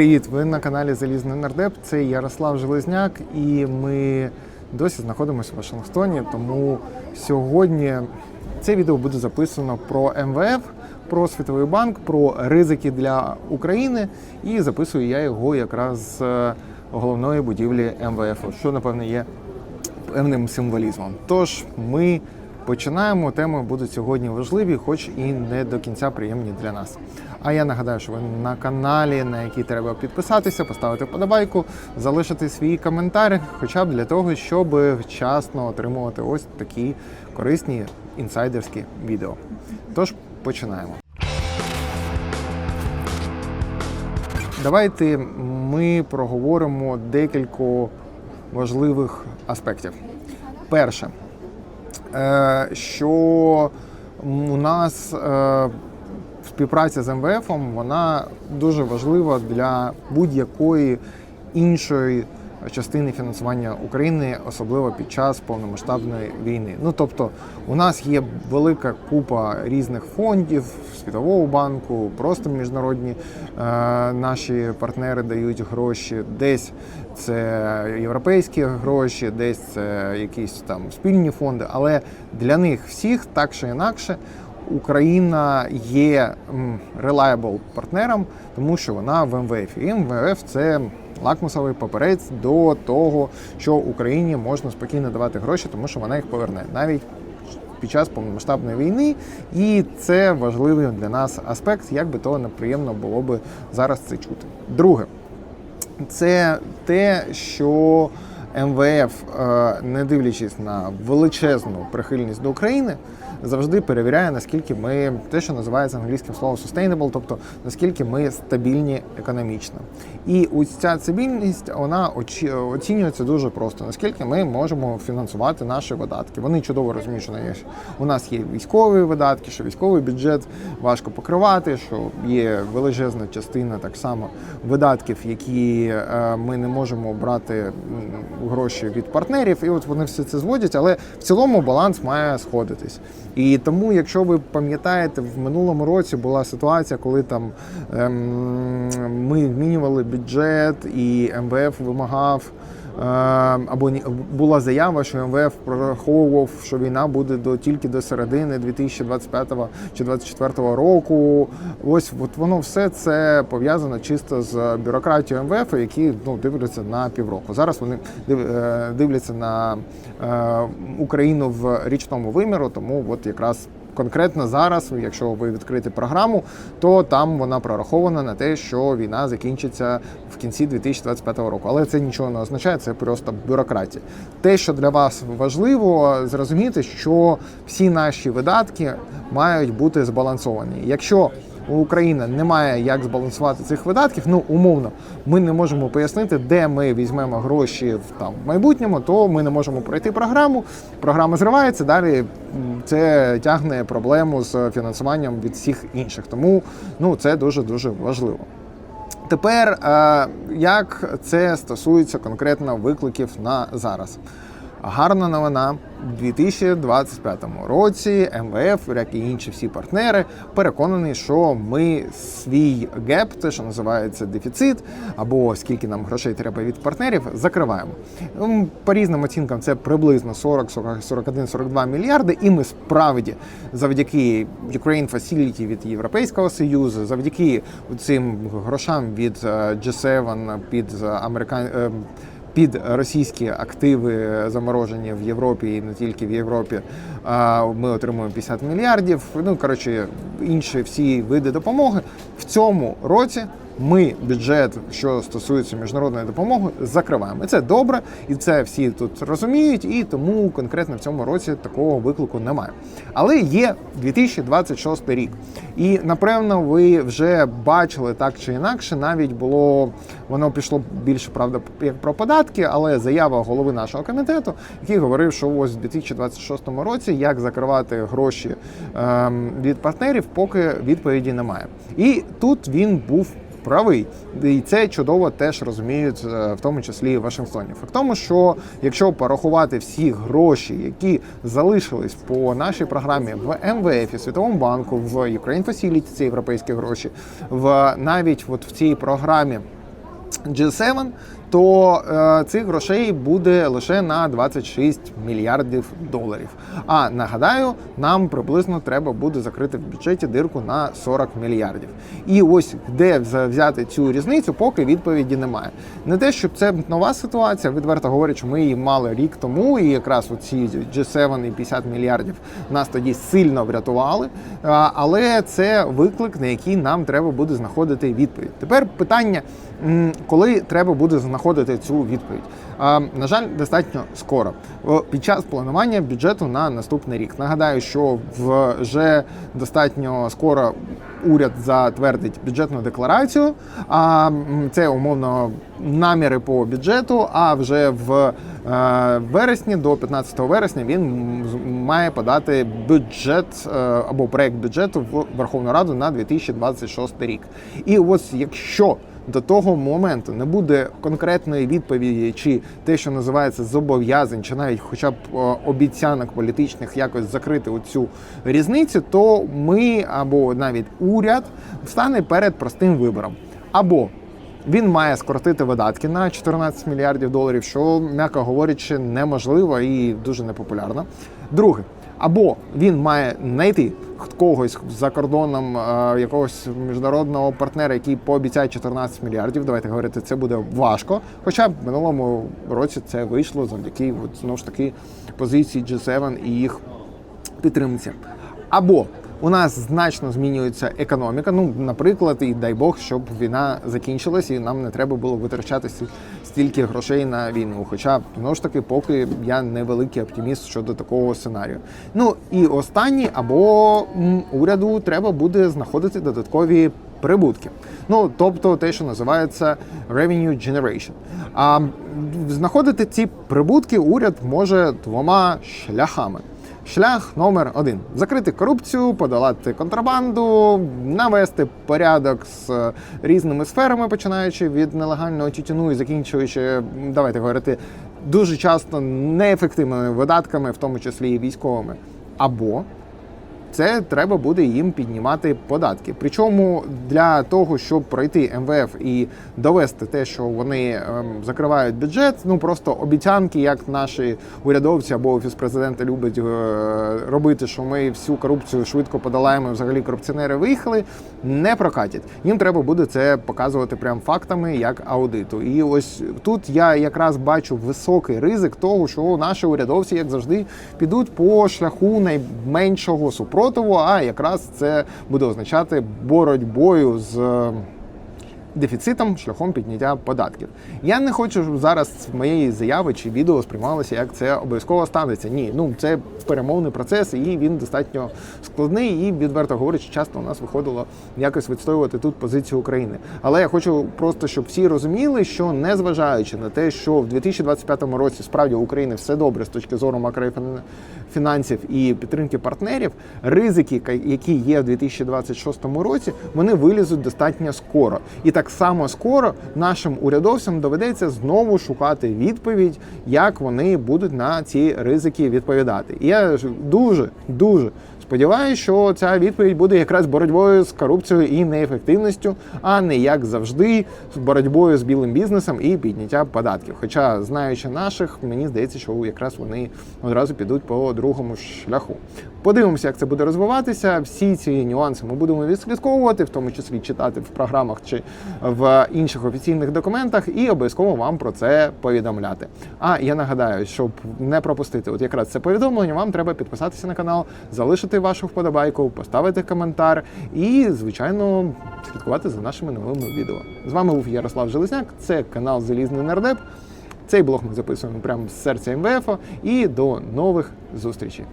привіт! Ви на каналі Залізний Нардеп. Це Ярослав Железняк, і ми досі знаходимося в Вашингтоні. Тому сьогодні це відео буде записано про МВФ, про Світовий банк, про ризики для України. І записую я його якраз з головної будівлі МВФ, що напевне є певним символізмом. Тож ми починаємо. Теми будуть сьогодні важливі, хоч і не до кінця приємні для нас. А я нагадаю, що ви на каналі, на який треба підписатися, поставити вподобайку, залишити свій коментар, хоча б для того, щоб вчасно отримувати ось такі корисні інсайдерські відео. Тож починаємо. Давайте ми проговоримо декілька важливих аспектів. Перше, що у нас е, співпраця з МВФ вона дуже важлива для будь-якої іншої частини фінансування України, особливо під час повномасштабної війни. Ну тобто, у нас є велика купа різних фондів Світового банку, просто міжнародні е, наші партнери дають гроші. Десь це європейські гроші, десь це якісь там спільні фонди. Але для них всіх так чи інакше. Україна є reliable партнером, тому що вона в МВФ. І МВФ це лакмусовий паперець до того, що Україні можна спокійно давати гроші, тому що вона їх поверне навіть під час повномасштабної війни. І це важливий для нас аспект, як би то неприємно було би зараз це чути. Друге, це те, що МВФ, е, не дивлячись на величезну прихильність до України, завжди перевіряє, наскільки ми те, що називається англійським словом sustainable, тобто наскільки ми стабільні економічно. І ось ця стабільність вона оцінюється дуже просто, наскільки ми можемо фінансувати наші видатки. Вони чудово розуміють, що у нас є військові видатки, що військовий бюджет важко покривати, що є величезна частина так само видатків, які е, ми не можемо брати гроші від партнерів, і от вони все це зводять, але в цілому баланс має сходитись. І тому, якщо ви пам'ятаєте, в минулому році була ситуація, коли там ем, ми змінювали бюджет, і МВФ вимагав. Е, Або була заява, що МВФ прораховував, що війна буде до тільки до середини 2025 чи 2024 року. Ось от воно все це пов'язано чисто з бюрократією МВФ, які ну дивляться на півроку. Зараз вони е, дивляться на е, Україну в річному виміру, тому от якраз. Конкретно зараз, якщо ви відкрите програму, то там вона прорахована на те, що війна закінчиться в кінці 2025 року. Але це нічого не означає, це просто бюрократія. Те, що для вас важливо, зрозуміти, що всі наші видатки мають бути збалансовані. Якщо у України немає як збалансувати цих видатків, ну умовно, ми не можемо пояснити, де ми візьмемо гроші в там в майбутньому, то ми не можемо пройти програму. Програма зривається. Далі це тягне проблему з фінансуванням від всіх інших. Тому ну це дуже дуже важливо. Тепер, е, як це стосується конкретно викликів на зараз. Гарна новина у 2025 році МВФ, як і інші всі партнери, переконані, що ми свій геп, те, що називається дефіцит, або скільки нам грошей треба від партнерів, закриваємо. По різним оцінкам це приблизно 40, 40, 41, 42 мільярди. І ми справді завдяки Ukraine Facility від Європейського союзу, завдяки цим грошам від е, G7 під американ е, під російські активи заморожені в Європі і не тільки в Європі. а, Ми отримуємо 50 мільярдів. Ну коротше, інші всі види допомоги в цьому році. Ми бюджет, що стосується міжнародної допомоги, закриваємо. І це добре, і це всі тут розуміють, і тому конкретно в цьому році такого виклику немає. Але є 2026 рік, і напевно ви вже бачили так чи інакше. Навіть було воно пішло більше правда як про податки, але заява голови нашого комітету, який говорив, що ось в 2026 році як закривати гроші ем, від партнерів, поки відповіді немає. І тут він був правий, і це чудово теж розуміють, е, в тому числі і в Вашингтоні. Факт тому, що якщо порахувати всі гроші, які залишились по нашій програмі в МВФ, Світовому банку, в Ukraine Facility, це європейські гроші, в навіть от в цій програмі G7, то е, цих грошей буде лише на 26 мільярдів доларів. А нагадаю, нам приблизно треба буде закрити в бюджеті дирку на 40 мільярдів. І ось де взяти цю різницю, поки відповіді немає. Не те, щоб це нова ситуація, відверто говорячи, ми її мали рік тому, і якраз оці G7 і 50 мільярдів нас тоді сильно врятували. Але це виклик, на який нам треба буде знаходити відповідь. Тепер питання, коли треба буде знаходити цю відповідь. На жаль, достатньо скоро. Під час планування бюджету на наступний рік. Нагадаю, що вже достатньо скоро уряд затвердить бюджетну декларацію. А це умовно наміри по бюджету. А вже в е, вересні до 15 вересня він має подати бюджет е, або проект бюджету в Верховну Раду на 2026 рік. І ось якщо до того моменту не буде конкретної відповіді, чи те, що називається зобов'язань, чи навіть хоча б е, обіцянок політичних якось закрити оцю різницю, то ми або навіть уряд стане перед простим вибором. Або він має скоротити видатки на 14 мільярдів доларів, що, м'яко говорячи, неможливо і дуже непопулярно. Друге, або він має знайти когось за кордоном е, якогось міжнародного партнера, який пообіцяє 14 мільярдів. Давайте говорити, це буде важко. Хоча в минулому році це вийшло завдяки от, знову ж таки позиції G7 і їх підтримці. Або у нас значно змінюється економіка. Ну, наприклад, і дай Бог, щоб війна закінчилась, і нам не треба було витрачати стільки грошей на війну. Хоча знову ж таки, поки я не великий оптиміст щодо такого сценарію. Ну і останнє, або уряду треба буде знаходити додаткові прибутки. Ну тобто те, що називається revenue generation. А знаходити ці прибутки уряд може двома шляхами. Шлях номер один: закрити корупцію, подолати контрабанду, навести порядок з е, різними сферами, починаючи від нелегального тютюну і закінчуючи, давайте говорити, дуже часто неефективними видатками, в тому числі і військовими. Або це треба буде їм піднімати податки. Причому для того, щоб пройти МВФ і довести те, що вони ем, закривають бюджет, ну просто обіцянки, як наші урядовці або офіс президента любить е, робити, що ми всю корупцію швидко подолаємо, взагалі корупціонери виїхали, не прокатять. Їм треба буде це показувати прям фактами як аудиту. І ось тут я якраз бачу високий ризик того, що наші урядовці, як завжди, підуть по шляху найменшого супротиву, а якраз це буде означати боротьбою з. Дефіцитом шляхом підняття податків. Я не хочу щоб зараз моєї заяви чи відео сприймалося, як це обов'язково станеться. Ні, ну це перемовний процес, і він достатньо складний. І відверто говорячи, часто у нас виходило якось відстоювати тут позицію України. Але я хочу просто, щоб всі розуміли, що незважаючи на те, що в 2025 році справді у України все добре з точки зору макрофінансів і підтримки партнерів, ризики, які є в 2026 році, вони вилізуть достатньо скоро. І так само скоро нашим урядовцям доведеться знову шукати відповідь, як вони будуть на ці ризики відповідати. І я дуже дуже сподіваюся, що ця відповідь буде якраз боротьбою з корупцією і неефективністю, а не як завжди з боротьбою з білим бізнесом і підняття податків. Хоча, знаючи наших, мені здається, що якраз вони одразу підуть по другому шляху. Подивимося, як це буде розвиватися. Всі ці нюанси ми будемо відслідковувати, в тому числі читати в програмах чи в інших офіційних документах, і обов'язково вам про це повідомляти. А я нагадаю, щоб не пропустити от якраз це повідомлення, вам треба підписатися на канал, залишити вашу вподобайку, поставити коментар і, звичайно, слідкувати за нашими новими відео. З вами був Ярослав Железняк, це канал Залізний Нардеп. Цей блог ми записуємо прямо з серця МВФ. І до нових зустрічей.